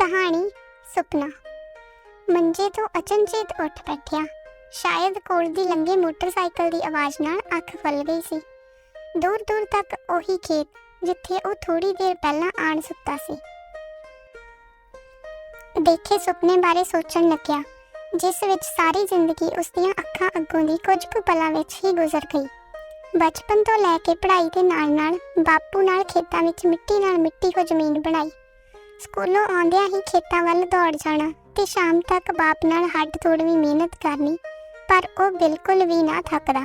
ਕਹਾਣੀ ਸੁਪਨਾ। ਮੰਜੇ ਤੋਂ ਅਚਨਚੇਤ ਉੱਠ ਬੈਠਿਆ। ਸ਼ਾਇਦ ਕੋਲ ਦੀ ਲੰਗੇ ਮੋਟਰਸਾਈਕਲ ਦੀ ਆਵਾਜ਼ ਨਾਲ ਅੱਖ ਫਲ ਗਈ ਸੀ। ਦੂਰ ਦੂਰ ਤੱਕ ਉਹੀ ਖੇਤ ਜਿੱਥੇ ਉਹ ਥੋੜੀ ਦੇਰ ਪਹਿਲਾਂ ਆਣ ਸੁੱਤਾ ਸੀ। ਦੇਖੇ ਸੁਪਨੇ ਬਾਰੇ ਸੋਚਣ ਲੱਗਿਆ, ਜਿਸ ਵਿੱਚ ਸਾਰੀ ਜ਼ਿੰਦਗੀ ਉਸ ਦੀਆਂ ਅੱਖਾਂ ਅੱਗੋਂ ਦੀ ਕੁਝ ਕੁ ਪਲਾਂ ਵਿੱਚ ਹੀ ਗੁਜ਼ਰ ਗਈ। ਬਚਪਨ ਤੋਂ ਲੈ ਕੇ ਪੜ੍ਹਾਈ ਦੇ ਨਾਲ-ਨਾਲ ਬਾਪੂ ਨਾਲ ਖੇਤਾਂ ਵਿੱਚ ਮਿੱਟੀ ਨਾਲ ਮਿੱਟੀ ਹੋ ਜ਼ਮੀਨ ਬਣਾਈ। ਸਕੂਲੋਂ ਆਉਂਦਿਆਂ ਹੀ ਖੇਤਾਂ ਵੱਲ ਦੌੜ ਜਾਣਾ ਤੇ ਸ਼ਾਮ ਤੱਕ ਬਾਪ ਨਾਲ ਹੱਡ ਤੋੜਵੀਂ ਮਿਹਨਤ ਕਰਨੀ, ਪਰ ਉਹ ਬਿਲਕੁਲ ਵੀ ਨਾ ਥੱਕਦਾ।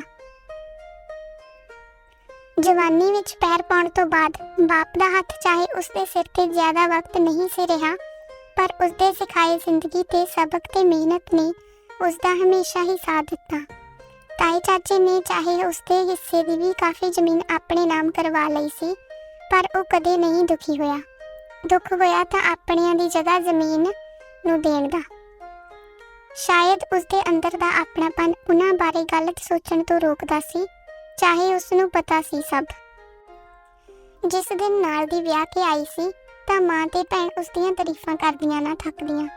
ਜਵਾਨੀ ਵਿੱਚ ਪੈਰ ਪਾਉਣ ਤੋਂ ਬਾਅਦ ਬਾਪ ਦਾ ਹੱਥ ਚਾਹੇ ਉਸਦੇ ਸਿਰ ਤੇ ਜ਼ਿਆਦਾ ਵਕਤ ਨਹੀਂ ਸੀ ਰਿਹਾ, ਪਰ ਉਸਦੇ ਸਿਖਾਏ ਜ਼ਿੰਦਗੀ ਤੇ ਸਬਕ ਤੇ ਮਿਹਨਤ ਨੇ ਉਸਦਾ ਹਮੇਸ਼ਾ ਹੀ ਸਾਥ ਦਿੱਤਾ। ਤਾਏ ਚਾਚੇ ਨੇ ਚਾਹੇ ਉਸਦੇ ਹਿੱਸੇ ਦੀ ਵੀ ਕਾਫੀ ਜ਼ਮੀਨ ਆਪਣੇ ਨਾਮ ਕਰਵਾ ਲਈ ਸੀ, ਪਰ ਉਹ ਕਦੇ ਨਹੀਂ ਦੁਖੀ ਹੋਇਆ। ਦੁੱਖ ਹੋਇਆ ਤਾਂ ਆਪਣਿਆਂ ਦੀ ਜਗ੍ਹਾ ਜ਼ਮੀਨ ਨੂੰ ਦੇਣ ਦਾ। ਸ਼ਾਇਦ ਉਸਦੇ ਅੰਦਰ ਦਾ ਆਪਣਾਪਨ ਉਹਨਾਂ ਬਾਰੇ ਗਲਤ ਸੋਚਣ ਤੋਂ ਰੋਕਦਾ ਸੀ, ਚਾਹੇ ਉਸ ਨੂੰ ਪਤਾ ਸੀ ਸਭ। ਜਿਸ ਦਿਨ ਨਾਲ ਦੀ ਵਿਆਹ ਕੇ ਆਈ ਸੀ, ਤਾਂ ਮਾਂ ਤੇ ਭੈਣ ਉਸਦੀਆਂ ਤਾਰੀਫਾਂ ਕਰਦੀਆਂ ਨਾ ਥੱਕਦੀਆਂ।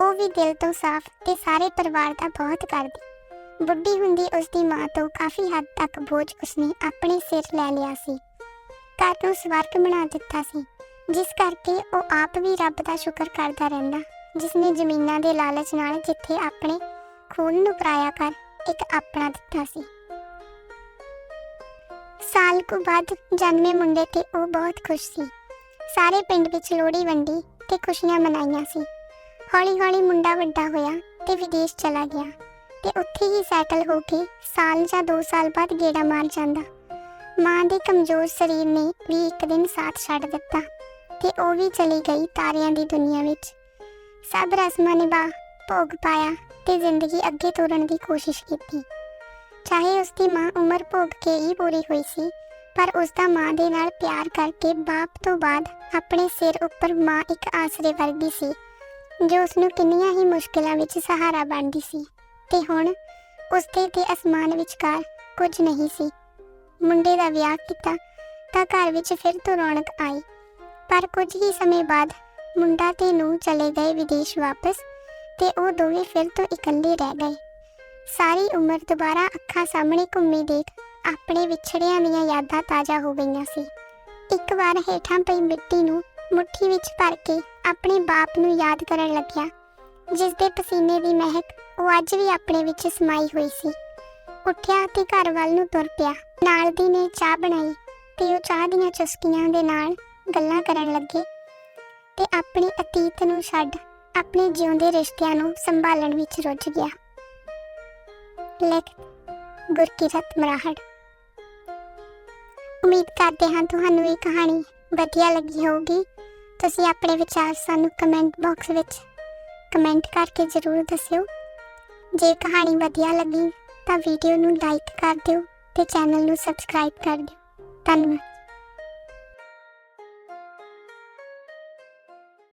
ਉਹ ਵੀ ਦਿਲ ਤੋਂ ਸਾਫ਼ ਤੇ ਸਾਰੇ ਪਰਿਵਾਰ ਦਾ ਬਹੁਤ ਕਰਦੀ। ਬੁੱਢੀ ਹੁੰਦੀ ਉਸਦੀ ਮਾਂ ਤੋਂ ਕਾਫੀ ਹੱਦ ਤੱਕ ਬੋਝ ਉਸਨੇ ਆਪਣੇ ਸਿਰ ਲੈ ਲਿਆ ਸੀ। ਘਰ ਨੂੰ ਸਵਰਗ ਬਣਾ ਦਿੱਤਾ ਸੀ। ਜਿਸ ਕਰਕੇ ਉਹ ਆਪ ਵੀ ਰੱਬ ਦਾ ਸ਼ੁਕਰ ਕਰਦਾ ਰਹਿੰਦਾ। ਜਿਸ ਨੇ ਜ਼ਮੀਨਾਂ ਦੇ ਲਾਲਚ ਨਾਲ ਜਿੱਥੇ ਆਪਣੇ ਖੂਨ ਨੂੰ ਪਰਾਇਆ ਕਰ, ਇੱਕ ਆਪਣਾ ਦਿੱਤਾ ਸੀ। ਸਾਲ ਕੁ ਬਾਅਦ ਜਨਮੇ ਮੁੰਡੇ ਤੇ ਉਹ ਬਹੁਤ ਖੁਸ਼ ਸੀ। ਸਾਰੇ ਪਿੰਡ ਵਿੱਚ ਲੋਹੜੀ ਵੰਡੀ ਤੇ ਖੁਸ਼ੀਆਂ ਮਨਾਈਆਂ ਸੀ। ਹੌਲੀ-ਹੌਲੀ ਮੁੰਡਾ ਵੱਡਾ ਹੋਇਆ ਤੇ ਵਿਦੇਸ਼ ਚਲਾ ਗਿਆ ਤੇ ਉੱਥੇ ਹੀ ਸੈਟਲ ਹੋ ਕੇ ਸਾਲ ਜਾਂ 2 ਸਾਲ ਬਾਅਦ ਗੇੜਾ ਮਾਰ ਜਾਂਦਾ। ਮਾਂ ਦੇ ਕਮਜ਼ੋਰ ਸਰੀਰ ਨੇ ਵੀ ਇੱਕ ਦਿਨ ਸਾਥ ਛੱਡ ਦਿੱਤਾ। ਤੇ ਉਹ ਵੀ ਚਲੀ ਗਈ ਤਾਰਿਆਂ ਦੀ ਦੁਨੀਆ ਵਿੱਚ। ਸਭ ਰਸਮਾਂ ਨਿਭਾ, ਭੋਗ ਪਾਇਆ ਤੇ ਜ਼ਿੰਦਗੀ ਅੱਗੇ ਤੋਰਨ ਦੀ ਕੋਸ਼ਿਸ਼ ਕੀਤੀ। ਚਾਹੇ ਉਸਦੀ ਮਾਂ ਉਮਰ ਭੋਗ ਕੇ ਹੀ ਪੂਰੀ ਹੋਈ ਸੀ, ਪਰ ਉਸਦਾ ਮਾਂ ਦੇ ਨਾਲ ਪਿਆਰ ਕਰਕੇ ਬਾਪ ਤੋਂ ਬਾਅਦ ਆਪਣੇ ਸਿਰ ਉੱਪਰ ਮਾਂ ਇੱਕ ਆਸਰੇ ਵਰਗੀ ਸੀ, ਜੋ ਉਸ ਨੂੰ ਕਿੰਨੀਆਂ ਹੀ ਮੁਸ਼ਕਲਾਂ ਵਿੱਚ ਸਹਾਰਾ ਬਣਦੀ ਸੀ। ਤੇ ਹੁਣ ਉਸਦੇ ਤੇ ਅਸਮਾਨ ਵਿਚਕਾਰ ਕੁਝ ਨਹੀਂ ਸੀ। ਮੁੰਡੇ ਦਾ ਵਿਆਹ ਕੀਤਾ ਤਾਂ ਘਰ ਵਿੱਚ ਫਿਰ ਤੋਂ ਰੌਣਕ ਆਈ। ਪਰ ਕੁਝ ਹੀ ਸਮੇਂ ਬਾਅਦ ਮੁੰਡਾ ਤੇ ਨੂੰ ਚਲੇ ਗਏ ਵਿਦੇਸ਼ ਵਾਪਸ ਤੇ ਉਹ ਦੋਵੇਂ ਫਿਰ ਤੋਂ ਇਕੱਲੇ ਰਹਿ ਗਏ। ਸਾਰੀ ਉਮਰ ਦੁਬਾਰਾ ਅੱਖਾਂ ਸਾਹਮਣੇ ਘੁੰਮੀ ਦੇਖ ਆਪਣੇ ਵਿਛੜਿਆਂ ਦੀਆਂ ਯਾਦਾਂ ਤਾਜ਼ਾ ਹੋ ਗਈਆਂ ਸੀ। ਇੱਕ ਵਾਰ ਹੇਠਾਂ ਪਈ ਮਿੱਟੀ ਨੂੰ ਮੁੱਠੀ ਵਿੱਚ ਭਰ ਕੇ ਆਪਣੇ ਬਾਪ ਨੂੰ ਯਾਦ ਕਰਨ ਲੱਗਿਆ, ਜਿਸ ਦੇ ਪਸੀਨੇ ਦੀ ਮਹਿਕ ਉਹ ਅੱਜ ਵੀ ਆਪਣੇ ਵਿੱਚ ਸਮਾਈ ਹੋਈ ਸੀ। ਉੱਠਿਆ ਤੇ ਘਰ ਵੱਲ ਨੂੰ ਤੁਰ ਪਿਆ। ਨਾਲ ਦੀ ਨੇ ਚਾਹ ਬਣਾਈ ਤੇ ਉਹ ਚਾਹ ਦੀਆਂ ਚੁਸਕੀਆਂ ਦੇ ਨਾਲ ਗੱਲਾਂ ਕਰਨ ਲੱਗੇ ਤੇ ਆਪਣੇ ਅਤੀਤ ਨੂੰ ਛੱਡ ਆਪਣੇ ਜਿਉਂਦੇ ਰਿਸ਼ਤਿਆਂ ਨੂੰ ਸੰਭਾਲਣ ਵਿੱਚ ਰੁੱਝ ਗਿਆ। ਲਿਖ ਗੁਰਕਿਰਤ ਮਰਾਹੜ। ਉਮੀਦ ਕਰਦੇ ਹਾਂ ਤੁਹਾਨੂੰ ਇਹ ਕਹਾਣੀ ਵਧੀਆ ਲੱਗੀ ਹੋਊਗੀ। ਤੁਸੀਂ ਆਪਣੇ ਵਿਚਾਰ ਸਾਨੂੰ ਕਮੈਂਟ ਬਾਕਸ ਵਿੱਚ ਕਮੈਂਟ ਕਰਕੇ ਜ਼ਰੂਰ ਦੱਸਿਓ। ਜੇ ਕਹਾਣੀ ਵਧੀਆ ਲੱਗੀ ਤਾਂ ਵੀਡੀਓ ਨੂੰ ਲਾਈਕ ਕਰ ਦਿਓ ਤੇ ਚੈਨਲ ਨੂੰ ਸਬਸਕ੍ਰਾਈਬ ਕਰ ਦਿਓ। ਧੰਨਵਾਦ।